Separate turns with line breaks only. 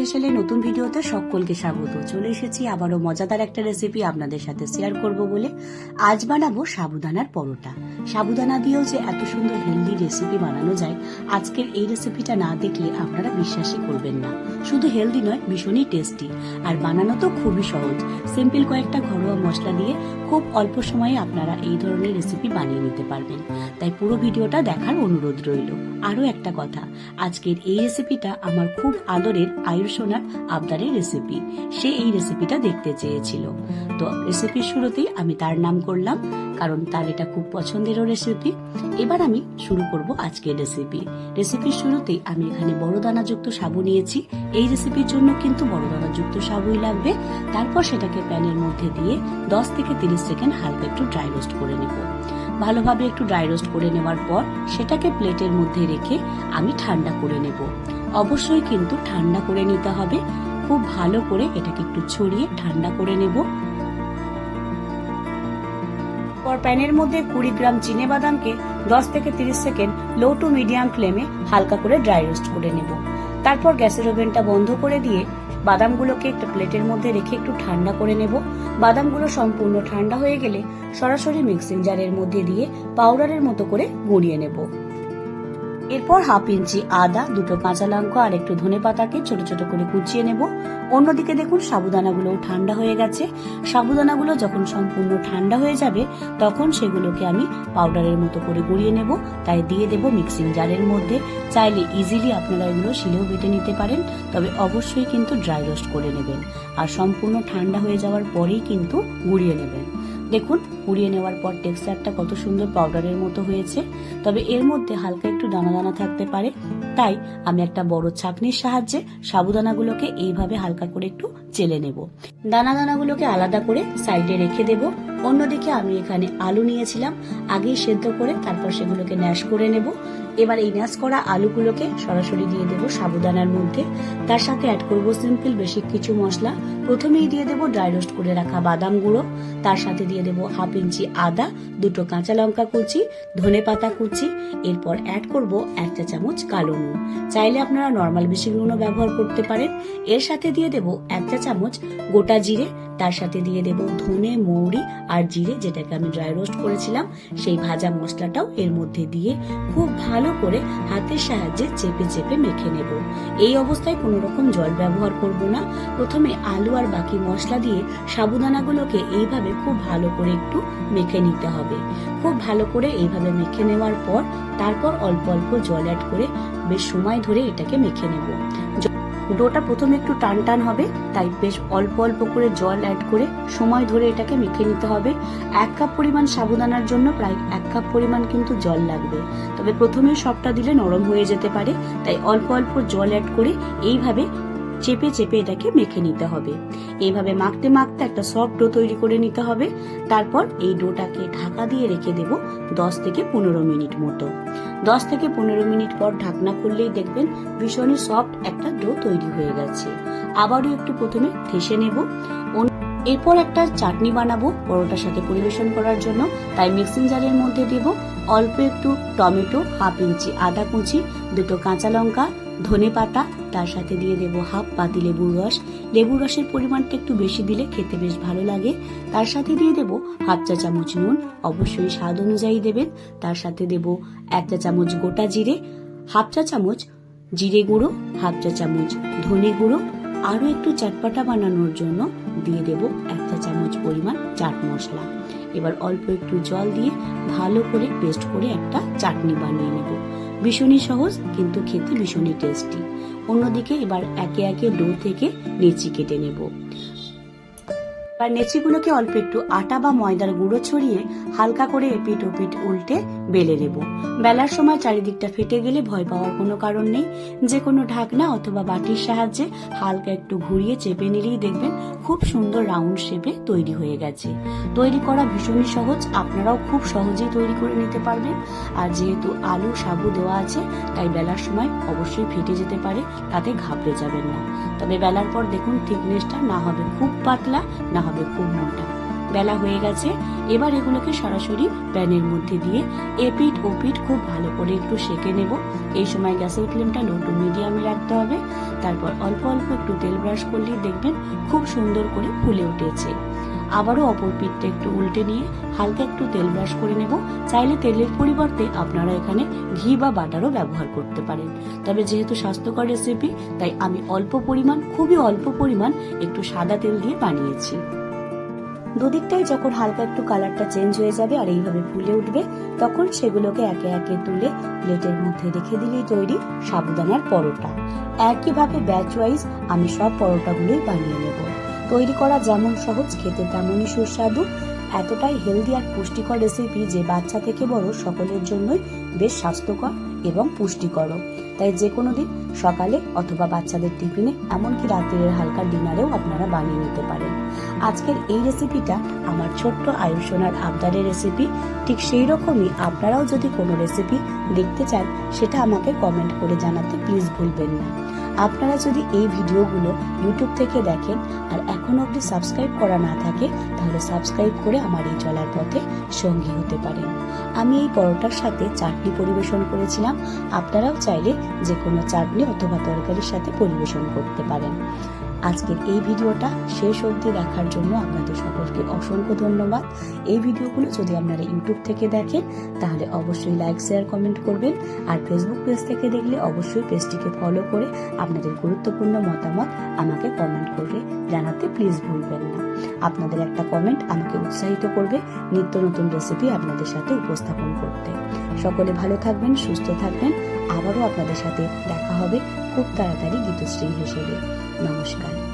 হেসেলে নতুন ভিডিওতে সকলকে স্বাগত। চলে এসেছি আবারও মজাদার একটা রেসিপি আপনাদের সাথে শেয়ার করব বলে। আজ বানাবো সাবুদানার পরোটা। সাবুদানা দিয়েও যে এত সুন্দর হেলদি রেসিপি বানানো যায়, আজকের এই রেসিপিটা না দেখলে আপনারা বিশ্বাসই করবেন না। শুধু হেলদি নয়, ভীষণই টেস্টি আর বানানো তো খুবই সহজ। সিম্পল কয়েকটা ঘরোয়া মশলা দিয়ে খুব অল্প সময়ে আপনারা এই ধরনের রেসিপি বানিয়ে নিতে পারবেন। তাই পুরো ভিডিওটা দেখার অনুরোধ রইল। আরও একটা কথা, আজকের এই রেসিপিটা আমার খুব আদরের আয়ুর্সোনার আবদারের রেসিপি সে এই রেসিপিটা দেখতে চেয়েছিল। তো রেসিপির শুরুতেই আমি তার নাম করলাম, কারণ তার এটা খুব পছন্দেরও রেসিপি এবার আমি শুরু করব আজকের রেসিপি রেসিপির শুরুতেই আমি এখানে বড় দানাযুক্ত সাবু নিয়েছি এই রেসিপির জন্য কিন্তু বড় দানাযুক্ত সাবুই লাগবে। তারপর সেটাকে প্যানের মধ্যে দিয়ে 10 থেকে 30 সেকেন্ড হালকা একটু ড্রাই রোস্ট করে নেব। ভালোভাবে একটু ড্রাই রোস্ট করে নেওয়ার পর সেটাকে প্লেটের মধ্যে রেখে আমি ঠান্ডা করে নেব। অবশ্যই কিন্তু ঠান্ডা করে নিতে হবে। খুব ভালো করে এটাকে একটু ছড়িয়ে ঠান্ডা করে নেব। পর প্যানের মধ্যে কুড়ি গ্রাম চিনে বাদামকে দশ থেকে তিরিশ সেকেন্ড লো টু মিডিয়াম ফ্লেমে হালকা করে ড্রাই রোস্ট করে নেব। তারপর গ্যাসের ওভেনটা বন্ধ করে দিয়ে বাদামগুলোকে একটা প্লেটের মধ্যে রেখে একটু ঠান্ডা করে নেব। বাদামগুলো সম্পূর্ণ ঠান্ডা হয়ে গেলে সরাসরি মিক্সিং জারের মধ্যে দিয়ে পাউডারের মতো করে গুঁড়িয়ে নেব। এরপর হাফ ইঞ্চি আদা, দুটো কাঁচা লঙ্কা আর একটু ধনে পাতাকে ছোট ছোট করে কুচিয়ে নেব। অন্যদিকে দেখুন সাবুদানাগুলো ঠান্ডা হয়ে গেছে। সাবুদানাগুলো যখন সম্পূর্ণ ঠান্ডা হয়ে যাবে, তখন সেগুলোকে আমি পাউডারের মতো করে গুঁড়িয়ে নেব। তাই দিয়ে দেব মিক্সিং জারের মধ্যে। চাইলে ইজিলি আপনারা এগুলো শিলেও বেটে নিতে পারেন, তবে অবশ্যই কিন্তু ড্রাই রোস্ট করে নেবেন। আর সম্পূর্ণ ঠান্ডা হয়ে যাওয়ার পরেই কিন্তু গুঁড়িয়ে নেবেন। দেখুন, পুড়িয়ে নেওয়ার পর টেক্সচারটা কত সুন্দর পাউডারের মতো হয়েছে। তবে এর মধ্যে হালকা একটু দানা দানা থাকতে পারে। তাই আমি একটা বড় ছাঁকনির সাহায্যে সাবুদানাগুলোকে এইভাবে হালকা করে একটু চেলে নেব। দানা দানাগুলোকে আলাদা করে সাইডে রেখে দেব। অন্যদিকে আমি এখানে আলু নিয়েছিলাম, আগেই সেদ্ধ করে তারপর সেগুলোকে ন্যাশ করে নেব। এবার এই ন্যাশ করা আলুগুলোকে সরাসরি দিয়ে দেব সাবুদানার মধ্যে। তার সাথে অ্যাড করব সিম্পল বেশি কিছু মশলা। প্রথমেই দিয়ে দেব ড্রাই রোস্ট করে রাখা বাদাম গুঁড়ো। তার সাথে দিয়ে দেব হাফ ইঞ্চি আদা, দুটো কাঁচা লঙ্কা কুচি, ধনে পাতা কুচি। এরপর অ্যাড করব এক চা চামচ কালো নুন। চাইলে আপনারা নর্মাল বেশি নুনও ব্যবহার করতে পারেন। এর সাথে দিয়ে দেব এক চা চামচ গোটা জিরে। তার সাথে দিয়ে দেব ধনে, মৌরি আর জিরে যেটাকে আমি ড্রাই রোস্ট করেছিলাম, সেই ভাজা মশলাটাও এর মধ্যে দিয়ে খুব ভালো করে হাতের সাহায্যে চেপে চেপে মেখে নেব। এই অবস্থায় কোনো রকম জল ব্যবহার করব না। প্রথমে আলু আর বাকি মশলা দিয়ে সাবুদানাগুলোকে এইভাবে খুব ভালো করে একটু মেখে নিতে হবে। খুব ভালো করে এইভাবে মেখে নেওয়ার পর, তারপর অল্প অল্প জল অ্যাড করে বেশ সময় ধরে এটাকে মেখে নেব। ডোটা প্রথমে একটু টান টান হবে, তাই বেশ অল্প অল্প করে জল অ্যাড করে সময় ধরে এটাকে মেখে নিতে হবে। এক কাপ পরিমাণ সাবুদানার জন্য প্রায় এক কাপ পরিমাণ কিন্তু জল লাগবে। তবে প্রথমে সবটা দিলে নরম হয়ে যেতে পারে, তাই অল্প অল্প জল অ্যাড করে এইভাবে চেপে চেপে এটাকে মেখে নিতে হবে। এইভাবে মাখতে মাখতে একটা সফট ডো তৈরি করে নিতে হবে। তারপর এই ডোটাকে ঢাকা দিয়ে রেখে দেব দশ থেকে পনেরো মিনিট মতো। দশ থেকে পনেরো মিনিট পর ঢাকনা খুললেই দেখবেন ভীষণই সফট একটা ডো তৈরি হয়ে গেছে। আবারও একটু প্রথমে ঠেসে নেব। এরপর একটা চাটনি বানাবো পরোটার সাথে পরিবেশন করার জন্য। তাই মিক্সিং জারের মধ্যে দেব অল্প একটু টমেটো হাফ ইঞ্চি আদা কুচি, দুটো কাঁচা লঙ্কা, ধনে পাতা তার সাথে দিয়ে দেব হাফ পাতি লেবুর রস। লেবুর রসের পরিমাণটা একটু বেশি দিলে খেতে বেশ ভালো লাগে। তার সাথে দিয়ে দেব হাফ চা চামচ নুন, অবশ্যই স্বাদ অনুযায়ী দেবেন। তার সাথে দেব এক চা চামচ গোটা জিরে, হাফ চা চামচ জিরে গুঁড়ো, হাফ চা চামচ ধনে গুঁড়ো। আরও একটু চাটপাটা বানানোর জন্য দিয়ে দেব এক চা চামচ পরিমাণ চাট মশলা। এবার অল্প একটু জল দিয়ে ভালো করে পেস্ট করে একটা চাটনি বানিয়ে নেব। ভীষণই সহজ, কিন্তু খেতে ভীষণই টেস্টি অন্যদিকে এবার একে একে ডো থেকে লেচি কেটে নেব। এবার নেচিগুলোকে অল্প একটু আটা বা ময়দার গুঁড়ো ছড়িয়ে হালকা করে এপিট ওপিট উল্টে বেলে নেব। বেলার সময় চারিদিকটা ফেটে গেলে ভয় পাওয়ার কোনো কারণ নেই। যে কোনো ঢাকনা অথবা বাটির সাহায্যে হালকা একটু ঘুরিয়ে চেপে নিলেই দেখবেন খুব সুন্দর রাউন্ড শেপে তৈরি হয়ে গেছে। তৈরি করা ভীষণই সহজ, আপনারাও খুব সহজেই তৈরি করে নিতে পারবেন। আর যেহেতু আলু, সাবু দেওয়া আছে, তাই বেলার সময় অবশ্যই ফেটে যেতে পারে, তাতে ঘাবড়ে যাবেন না। তবে বেলার পর দেখুন থিকনেসটা না হবে খুব পাতলা, না হবে খুব মোটা। বেলা হয়ে গেছে, এবার এগুলোকে সরাসরি প্যানের মধ্যে দিয়ে এপিট ওপিট খুব ভালো করে একটু সেকে নেব। এই সময় গ্যাসের ফ্লেমটা লো টু মিডিয়ামে রাখতে হবে। তারপর অল্প অল্প একটু তেল ব্রাশ করলেই দেখবেন খুব সুন্দর করে ফুলে উঠেছে। আবারও অপর পিঠটা একটু উল্টে নিয়ে হালকা একটু তেল ব্রাশ করে নেব। চাইলে তেলের পরিবর্তে আপনারা এখানে ঘি বা বাটারও ব্যবহার করতে পারেন। তবে যেহেতু স্বাস্থ্যকর রেসিপি তাই আমি অল্প পরিমাণ, খুবই অল্প পরিমাণ একটু সাদা তেল দিয়ে বানিয়েছি। দুদিকটাই যখন হালকা একটু কালারটা চেঞ্জ হয়ে যাবে আর এইভাবে ফুলে উঠবে, তখন সেগুলোকে একে একে তুলে প্লেটের মধ্যে রেখে দিলেই তৈরি সাবুদানার পরোটা। একইভাবে ব্যাচ ওয়াইজ আমি সব পরোটাগুলোই বানিয়ে নেব। তৈরি করা যেমন সহজ, খেতে তেমনই সুস্বাদু, এতটাই হেলদি আর পুষ্টিকর রেসিপি যে বাচ্চা থেকে বড় সকলের জন্যই বেশ স্বাস্থ্যকর এবং পুষ্টিকর। তাই যে কোনো দিন সকালে অথবা বাচ্চাদের টিফিনে, এমনকি রাত্রির হালকা ডিনারেও আপনারা বানিয়ে নিতে পারেন। আজকের এই রেসিপিটা আমার ছোট্ট আয়ুষনার আবদারের রেসিপি ঠিক সেই রকমই আপনারাও যদি কোনো রেসিপি দেখতে চান, সেটা আমাকে কমেন্ট করে জানাতে প্লিজ ভুলবেন না। আপনারা যদি এই ভিডিওগুলো ইউটিউব থেকে দেখেন আর এখনও অবধি সাবস্ক্রাইব করা না থাকে, তাহলে সাবস্ক্রাইব করে আমার এই চলার পথে সঙ্গী হতে পারেন। আমি এই পরোটার সাথে চাটনি পরিবেশন করেছিলাম। আপনারাও চাইলে যে কোনো চাটনি অথবা তরকারির সাথে পরিবেশন করতে পারেন। আজকের এই ভিডিওটা শেষ অবধি দেখার জন্য আপনাদের সকলকে অসংখ্য ধন্যবাদ। এই ভিডিওগুলো যদি আপনারা ইউটিউব থেকে দেখেন, তাহলে অবশ্যই লাইক, শেয়ার, কমেন্ট করবেন। আর ফেসবুক পেজ থেকে দেখলে অবশ্যই পেজটিকে ফলো করে আপনাদের গুরুত্বপূর্ণ মতামত আমাকে কমেন্ট করে জানাতে প্লিজ ভুলবেন না। আপনাদের একটা কমেন্ট আমাকে উৎসাহিত করবে নিত্য নতুন রেসিপি আপনাদের সাথে উপস্থাপন করতে। সকলে ভালো থাকবেন, সুস্থ থাকবেন। আবারও আপনাদের সাথে দেখা হবে খুব তাড়াতাড়ি গীতশ্রী হিসেবে। নমস্কার।